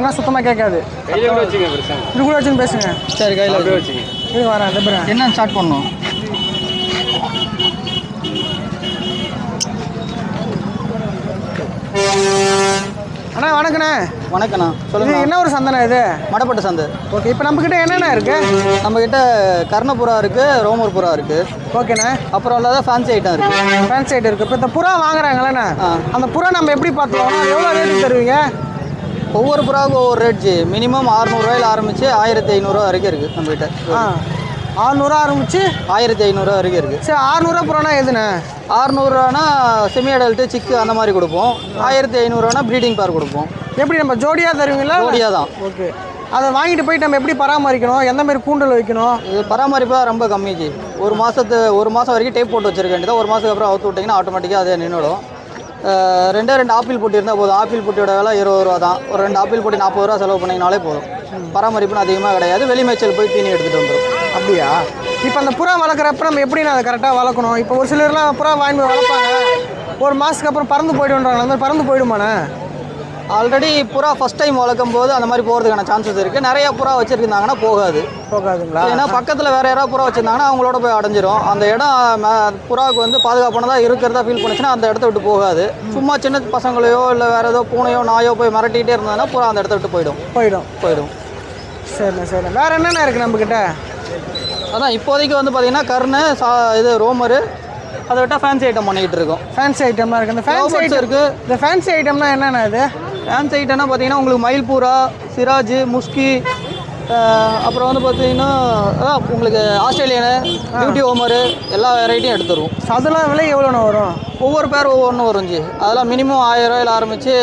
சொன்னா சுத்தமாக கேட்காது. கூட வச்சுங்க இது கூட வச்சுன்னு பேசுங்க. சரி கையில் அப்படியே வச்சுங்க இது வரேன் டெபுறேன் என்ன ஸ்டார்ட் பண்ணணும். அண்ணா வணக்கண்ணே. வணக்கண்ணா சொல்லுங்க. என்ன ஒரு சந்தனம் இது? மடப்பட்ட சந்தை. ஓகே இப்போ நம்மக்கிட்ட என்னென்ன இருக்கு? நம்மக்கிட்ட கர்ணபுரா இருக்குது ரோமர் புறா இருக்குது ஓகேண்ணே. அப்புறம் இல்லாத ஃபேன்சி ஐட்டம் இருக்குது ஃபேன்ஸ் சைடு இருக்கு. இப்போ இந்த புறா வாங்குறாங்களேண்ணே. அந்த புறா நம்ம எப்படி பார்த்துருவோம் எவ்வளோ ரேட்டு தருவீங்க? ஒவ்வொரு புறாவுக்கும் ஒவ்வொரு ரேட் ஜி. மினிமம் அறநூறுவாயில் ஆரம்பித்து ஆயிரத்தி ஐநூறுரூவா வரைக்கும் இருக்குது நம்மகிட்ட. ஆ. ஆறுநூறுவா ஆரம்பிச்சு? ஆயிரத்தி ஐநூறுரூவா வரைக்கும் இருக்குது சரி ஆறுநூறுவா புறானா எதுண்ணே ஆறுநூறுவானா செமி அடல்ட்டு சிக்கு அந்த மாதிரி கொடுப்போம். ஆயிரத்தி ஐநூறுவானா ப்ரீடிங் பேர் கொடுப்போம். எப்படி நம்ம ஜோடியாக தருவீங்களா? ஜோடியாக தான். ஓகே. அதை வாங்கிட்டு போயிட்டு நம்ம எப்படி பராமரிக்கணும்? எந்த மாதிரி கூண்டல் வைக்கணும்? இது பராமரிப்பாக ரொம்ப கம்மி ஜி. ஒரு மாதத்து ஒரு மாதம் வரைக்கும் டேப் போட்டு வச்சிருக்க வேண்டியது ஒரு மாதத்துக்கு அப்புறம் அவுத்து விட்டிங்கன்னா ஆட்டோமேட்டிக்காக அதே நின்றுடும் ரெண்டே ரெண்டு ஆப்பிள் பொட்டி இருந்தால் போதும். ஆப்பிள் பொட்டியோட விலை இருபது ரூபா தான். ஒரு ரெண்டு ஆப்பிள் பொட்டி நாற்பது ரூபா செலவு பண்ணிங்கனாலே போதும். பராமரிப்புன்னு அதிகமாக கிடையாது. வெளி மேய்ச்சல் போய் தீனி எடுத்துகிட்டு வந்துடும் அப்படியா? இப்போ அந்த புறா வளர்க்குறப்ப நம்ம எப்படி அதை கரெக்டாக வளர்க்கணும்? இப்போ ஒரு சிலர்லாம் புறா வாங்கி வளர்ப்பாங்க. ஒரு மாதத்துக்கு அப்புறம் பறந்து போயிடுன்றாங்க அந்த மாதிரி பறந்து போயிடுமாண்ணே? ஆல்ரெடி புறா ஃபஸ்ட் டைம் வளர்க்கும் போது அந்த மாதிரி போகிறதுக்கான சான்சஸ் இருக்குது நிறைய புறா வச்சுருந்தாங்கன்னா போகாது. போகாதுங்களா? ஏன்னா பக்கத்தில் வேறு யாராவது புறா வச்சுருந்தாங்கன்னா அவங்களோட போய் அடைஞ்சிரும். அந்த இடம் புறாவுக்கு வந்து பாதுகாப்பானதாக இருக்கிறதா ஃபீல் பண்ணுச்சுன்னா அந்த இடத்த விட்டு போகாது. சும்மா சின்ன பசங்களையோ இல்லை வேறு ஏதோ பூனையோ நாயோ போய் மிரட்டிகிட்டே இருந்ததுன்னா புறா அந்த இடத்த விட்டு போயிடும். போயிடும். போயிடும். சரிண்ணே சரிண்ணே. வேறு என்னென்ன இருக்குது நம்மக்கிட்ட அதான் இப்போதைக்கு வந்து பார்த்தீங்கன்னா கர்ணு சா இது ரோமரு. அதை விட்டால் ஃபேன்சி ஐட்டம் பண்ணிக்கிட்டு இருக்கோம். ஃபேன்சி ஐட்டம்லாம் இருக்குது இந்த ஃபேன்சி ஐட்டம் இருக்கு. இந்த ஃபேன்சி ஐட்டம்னா என்னென்ன இது ஃபேன்சி ஐட்டம்னா பார்த்தீங்கன்னா உங்களுக்கு மயில்பூரா சிராஜ் முஸ்கி அப்புறம் வந்து பார்த்தீங்கன்னா அதான் உங்களுக்கு ஆஸ்திரேலியனு பியூட்டி ஓமரு எல்லா வெரைட்டியும் எடுத்துருவோம் அதெல்லாம் விலை எவ்வளோண்ணே வரும்? ஒவ்வொரு பேர் ஒவ்வொன்றும் வரும் ஜி அதெல்லாம் மினிமம் ஆயிரம் ரூபாயில ஆரம்பித்து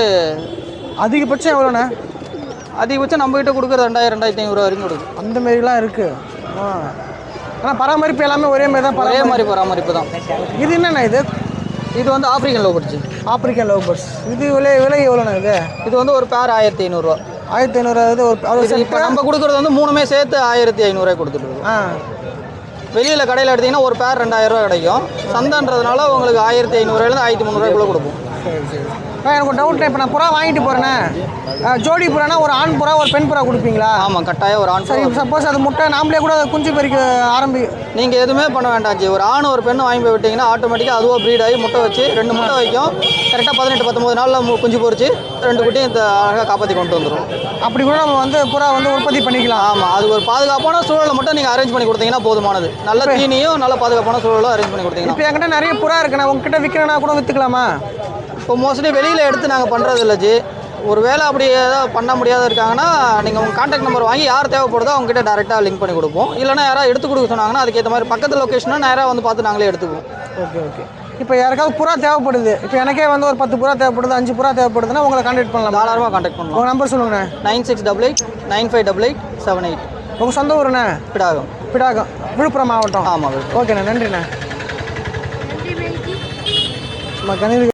அதிகபட்சம் எவ்வளோண்ணே? அதிகபட்சம் நம்மகிட்ட கொடுக்குற ரெண்டாயிரம் ரெண்டாயிரத்தி ஐநூறுரூவா வரைக்கும் கொடுக்கும் அந்த மாரிலாம் இருக்குது ஆனால் பராமரிப்பு எல்லாமே ஒரே மாதிரி தான் ஒரே மாதிரி பராமரிப்பு தான். இது என்னண்ணா இது? இது வந்து ஆப்பிரிக்கன் லோபர்ட்ஜி ஆப்பிரிக்கன் லவ் பேர்ட்ஸ் இது விலை விலை எவ்வளோண்ணா இது? இது வந்து ஒரு பேர் ஆயிரத்தி ஐநூறுரூவா ஆயிரத்தி ஐநூறு ஒரு இப்போ நம்ம கொடுக்குறது வந்து மூணுமே சேர்த்து ஆயிரத்தி ஐநூறுரூவா கொடுத்துட்டு ஆ. வெளியில் கடையில் எடுத்தீங்கன்னா ஒரு பேர் ரெண்டாயிரம் ரூபா கிடைக்கும். சந்தைன்றதுனால உங்களுக்கு ஆயிரத்தி ஐநூறுரூவாயிலேருந்து ஆயிரத்தி முந்நூறுவாய்க்குள்ளே கொடுப்போம். சரி சரி. எனக்கு ஒரு டவுட் இப்போ நான் புறா வாங்கிட்டு போகிறேண்ணே ஜோடி புறானா ஒரு ஆண் புறா ஒரு பெண் புறா கொடுப்பீங்களா? ஆமாம் கட்டாயம் ஒரு ஆண் சரி சப்போஸ் அது முட்டை நாமளே கூட அதை குஞ்சு பறிக்க ஆரம்பி நீங்கள் எதுவுமே பண்ண வேண்டாம் ஜி. ஒரு ஆண் ஒரு பெண்ணு வாங்கி போய் விட்டிங்கன்னா ஆட்டோமேட்டிக்காக அதுவாக ப்ரீட் ஆகி முட்டை வச்சு ரெண்டு முட்டை வைக்கும். கரெக்டாக பதினெட்டு பத்தொம்பது நாளில் குஞ்சு பொரிச்சு ரெண்டு குட்டியும் இந்த அழகாக காப்பாற்றி கொண்டு வந்துடும் அப்படி கூட நம்ம வந்து புறா வந்து உற்பத்தி பண்ணிக்கலாம். ஆமாம் அது ஒரு பாதுகாப்பான சூழலை மட்டும் நீங்கள் அரேஞ்ச் பண்ணி கொடுத்தீங்கன்னா போதுமானது. நல்ல தீனியும் நல்ல பாதுகாப்பான சூழலும் அரேஞ்ச் பண்ணி கொடுத்தீங்கன்னா. இப்போ என்கிட்ட நிறைய புறா இருக்குண்ணே உங்ககிட்ட விற்கிறேன்னா கூட விற்றுக்கலாமா இப்போ மோஸ்ட்லி வெளியில் எடுத்து நாங்கள் பண்ணுறது இல்லை ஜி. ஒரு வேளை அப்படி ஏதாவது பண்ண முடியாத இருக்காங்கன்னா நீங்கள் உங்கள் கான்டாக்ட் நம்பர் வாங்கி யார் தேவைப்படுதோ அவங்ககிட்ட டேரெக்டாக லிங்க் பண்ணி கொடுப்போம். இல்லைனா யாராவது எடுத்து கொடுக்க சொன்னாங்கன்னா அதுக்கேற்ற மாதிரி பக்கத்து லொக்கேஷனாக நேராக வந்து பார்த்து நாங்களே எடுத்துக்குவோம். Okay okay. இப்போ யாருக்காவது புறா தேவைப்படுது. இப்போ எனக்கே வந்து ஒரு பத்து புறா தேவைப்படுது அஞ்சு புறா தேவைப்படுதுன்னா உங்களை கான்டாக்ட் பண்ணலாம்? தாராளமாக கான்டாக்ட் பண்ணலாம். உங்கள் நம்பர் சொல்லுங்கண்ணே. Nine six double eight nine five double eight seven eight. உங்கள் சொந்த ஊருண்ணே? பிடாகும். பிடாகம். விழுப்புரம் மாவட்டம். ஆமாம் ஓகேண்ணே நன்றிண்ணே. கணித